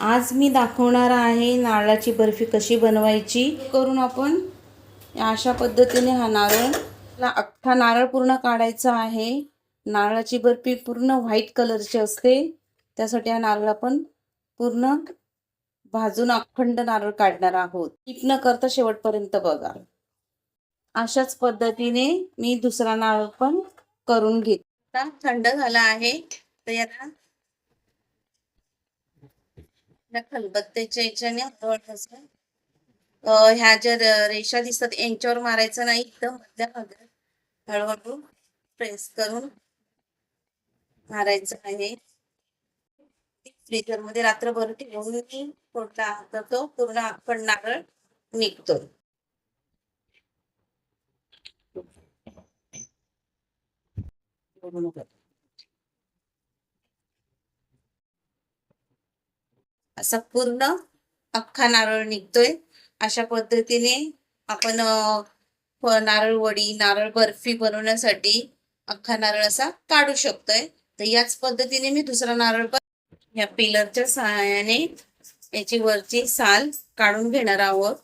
आज मी दाखवणार आहे नारळाची बर्फी कशी बनवायची. करून आपण अशा पद्धतीने हा नारळ अख्खा नारळ पूर्ण काढायचा आहे. नारळाची बर्फी पूर्ण व्हाईट कलरची असते. त्यासाठी हा नारळ आपण पूर्ण भाजून अखंड नारळ काढणार आहोत. टीप न करता शेवटपर्यंत बघा. अशाच पद्धतीने मी दुसरा नारळ पण करून घेत. थंड झाला आहे. तर याला खलबत्त्याच्या याच्याने हळूहळू ह्या ज्या रेषा दिसतात यांच्यावर मारायचं नाही. एकदम मध्यामध्ये हळूहळू प्रेस करून मारायचं आहे. फ्रीजरमध्ये रात्रभर ठेवून फोडला तर तो पूर्ण आपण नारळ निघतो. असा पूर्ण अख्खा नारळ निघतोय. अशा पद्धतीने आपण नारळ वडी नारळ बर्फी बनवण्यासाठी अख्खा नारळ असा काढू शकतोय. तर याच पद्धतीने मी दुसरा नारळ पण या पिलरच्या सहाय्याने याची वरची साल काढून घेणार आहोत.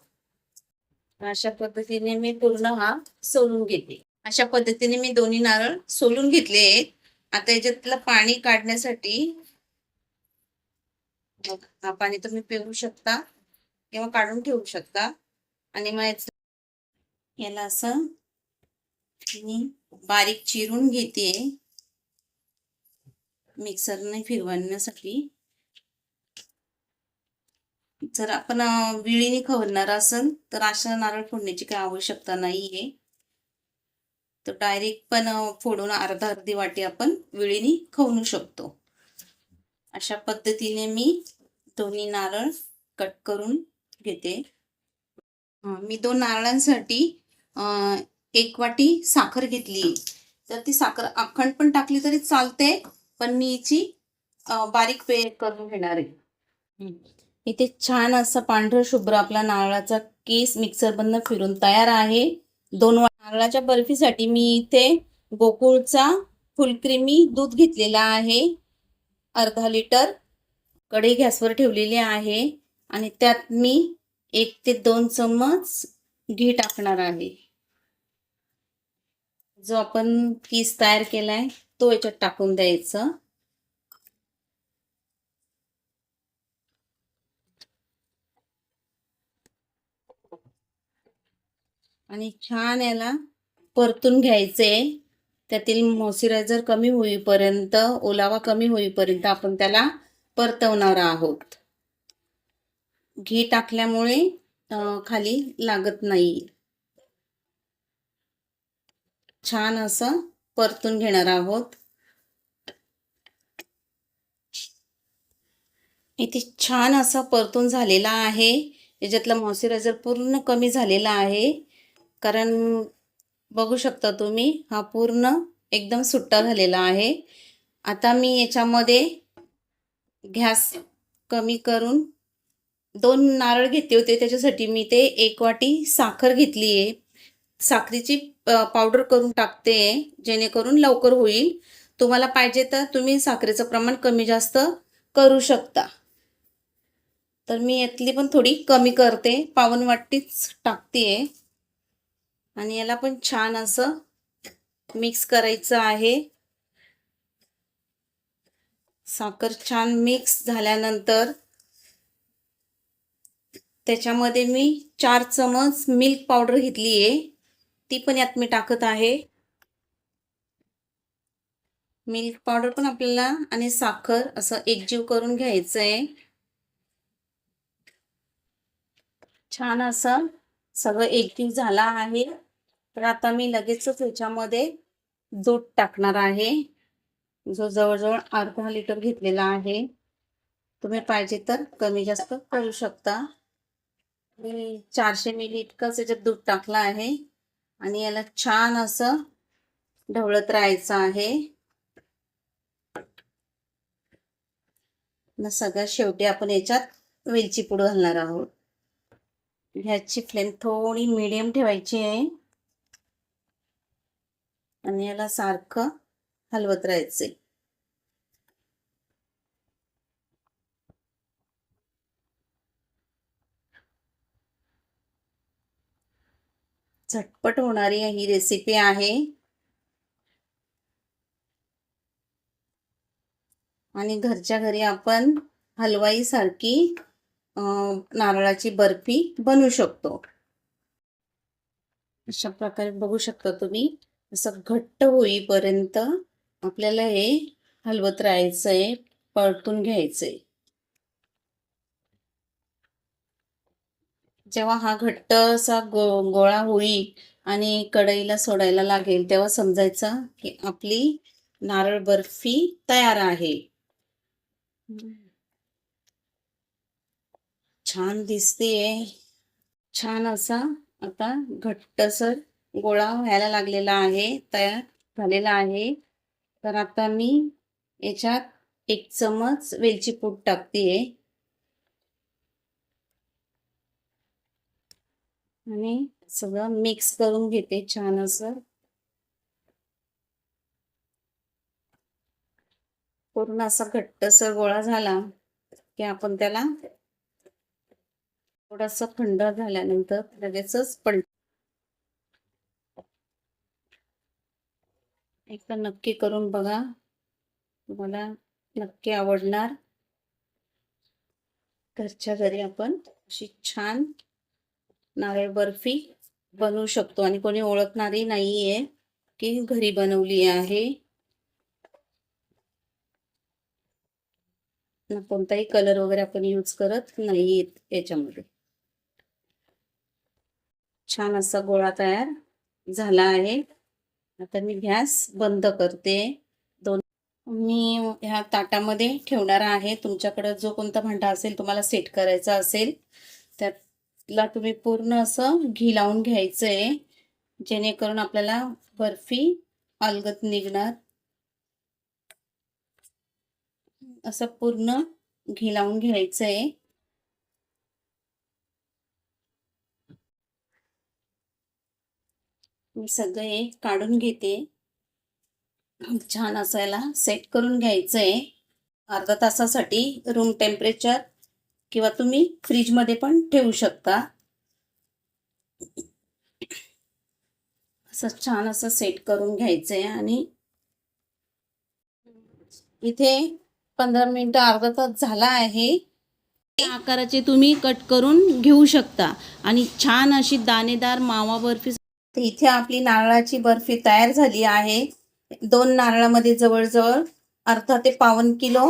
अशा पद्धतीने मी पूर्ण हा सोलून घेते. अशा पद्धतीने मी दोन्ही नारळ सोलून घेतले आहेत. आता याच्यातलं पाणी काढण्यासाठी हा पाणी तुम्ही पिऊ शकता किंवा काढून ठेवू शकता. आणि मग याला असं मी बारीक चिरून घेते. मिक्सरने फिरवण्यासाठी. जर आपण विळीने खवणार असेल तर अशा नारळ फोडण्याची काही आवश्यकता नाहीये. तर डायरेक्ट पण फोडून अर्धा अर्धी वाटी आपण विळीने खवणू शकतो. अशा पद्धतीने मी दोन्ही नारळ कट करून घेते. मी दोन नारळांसाठी एक वाटी साखर घेतली. तर ती साखर अखंड पण टाकली तरी चालते पण मी हिची बारीक पे करून घेणार आहे. इथे छान असा पांढर शुभ्र आपला नारळाचा केस मिक्सर बंद फिरून तयार आहे. दोन नारळाच्या बर्फीसाठी मी इथे गोकुळचा फुलक्रीमी दूध घेतलेला आहे. अर्धा लिटर कढई गॅसवर ठेवलेली आहे आणि त्यात मी एक ते दोन चम्मच घी टाकणार आहे. जो आपण पीस तयार केलाय तो याच्यात टाकून द्यायचा. आणि छान याला परतून घ्यायचे त्यातील मॉइश्चरायझर कमी होईपर्यंत ओलावा कमी होईपर्यंत आपण त्याला परतवणार आहोत. घी टाकल्यामुळे खाली लागत नाही. छान असं परतून घेणार आहोत. इथे छान असं परतून झालेला आहे. याच्यातलं मॉइश्चरायझर पूर्ण कमी झालेला आहे. कारण बघू शकता तुम्ही हा पूर्ण एकदम सुट्टा झालेला आहे. आता मी याच्यामध्ये गॅस कमी करून दोन नारळ घेतले होते त्याच्यासाठी मी ते एक वाटी साखर घेतली आहे. साखरेची पावडर करून टाकते जेणेकरून लवकर होईल. तुम्हाला पाहिजे तर तुम्ही साखरेचं प्रमाण कमी जास्त करू शकता. तर मी यातली पण थोडी कमी करते पावन वाटीच टाकते. आणि याला पण छान असं मिक्स करायचं आहे. साखर छान मिक्स झाल्यानंतर त्याच्यामध्ये मी चार चमच मिल्क पावडर घेतली आहे. ती पण यात मी टाकत आहे. मिल्क पावडर पण आपल्याला आणि साखर असं एकजीव करून घ्यायचं आहे छान असं सगळं एकजीव झाला आहे. तर आता मी लगेचच याच्यामध्ये दूध टाकणार आहे. जो जवळजवळ अर्धा लिटर घेतलेला आहे. तुम्ही पाहिजे तर कमी जास्त करू शकता. मी चारशे मिली इतकंच याच्यात दूध टाकलं आहे. आणि याला छान असं ढवळत राहायचं आहे. सगळ्यात शेवटी आपण याच्यात वेलची पूड घालणार आहोत. ह्याची फ्लेम थोडी मिडियम ठेवायची आहे. आणि याला सारखं हलवत राहायचे. झटपट होणारी ही रेसिपी आहे. आणि घरच्या घरी आपण हलवाई सारखी नारळाची बर्फी बनवू शकतो. अशा प्रकारे बघू शकता तुम्ही. असं घट्ट होईपर्यंत आपल्याला हे हलवत राहायचंय परतून घ्यायचंय. जेव्हा हा घट्ट असा गो गोळा होईल आणि कढईला सोडायला लागेल तेव्हा समजायचं की आपली नारळ बर्फी तयार आहे. छान दिसतेय. छान असा आता घट्टसर गोळा व्हायला लागलेला आहे तयार झालेला आहे. तर आता मी याच्यात एक चमच वेलची पूड टाकतेय. आणि सगळं मिक्स करून घेते छान असं. पूर्ण असा घट्टसर गोळा झाला की आपण त्याला थोडासा थंड झाल्यानंतर लगेचच पलट एकदा नक्की करून बघा. तुम्हाला नक्की आवडणार. घरच्या घरी आपण अशी छान नारळ बर्फी बनवू शकतो. आणि कोणी ओळखणारी नाहीये की घरी बनवली आहे. कोणताही कलर वगैरे आपण यूज करत नाही याच्यामध्ये. छान असा गोळा तयार झाला आहे. आता मी गॅस बंद करते. दोन मी ह्या ताटामध्ये ठेवणार आहे. तुमच्याकडं जो कोणता भांडा असेल तुम्हाला सेट करायचा असेल त्यातला तुम्ही पूर्ण असं घी लावून घ्यायचं आहे जेणेकरून आपल्याला बर्फी अलगत निघणार. असं पूर्ण घी लावून घ्यायचं आहे मी सगळे काढून घेते. छान असायला सेट करून घ्यायचं आहे अर्धा तासासाठी रूम टेम्परेचर किंवा तुम्ही फ्रीजमध्ये पण ठेवू शकता. असं छान असं सेट करून घ्यायचं आहे आणि इथे पंधरा मिनटं अर्धा तास झाला आहे. आकाराचे तुम्ही कट करून घेऊ शकता. आणि छान अशी दाणेदार मावा बर्फी तर इथे आपली नारळाची बर्फी तयार झाली आहे. दोन नारळामध्ये जवळजवळ अर्धा ते पावन किलो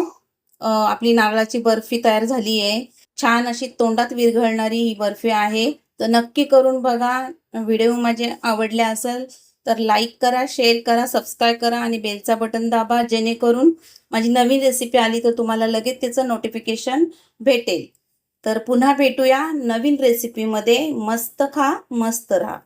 आपली नारळाची बर्फी तयार झाली आहे. छान अशी तोंडात विरघळणारी ही बर्फी आहे. तर नक्की करून बघा. व्हिडिओ माझे आवडले असेल तर लाईक करा शेअर करा सबस्क्राईब करा आणि बेलचा बटन दाबा जेणेकरून माझी नवीन रेसिपी आली तर तुम्हाला लगेच त्याचं नोटिफिकेशन भेटेल. तर पुन्हा भेटूया नवीन रेसिपीमध्ये मस्त खा मस्त राहा.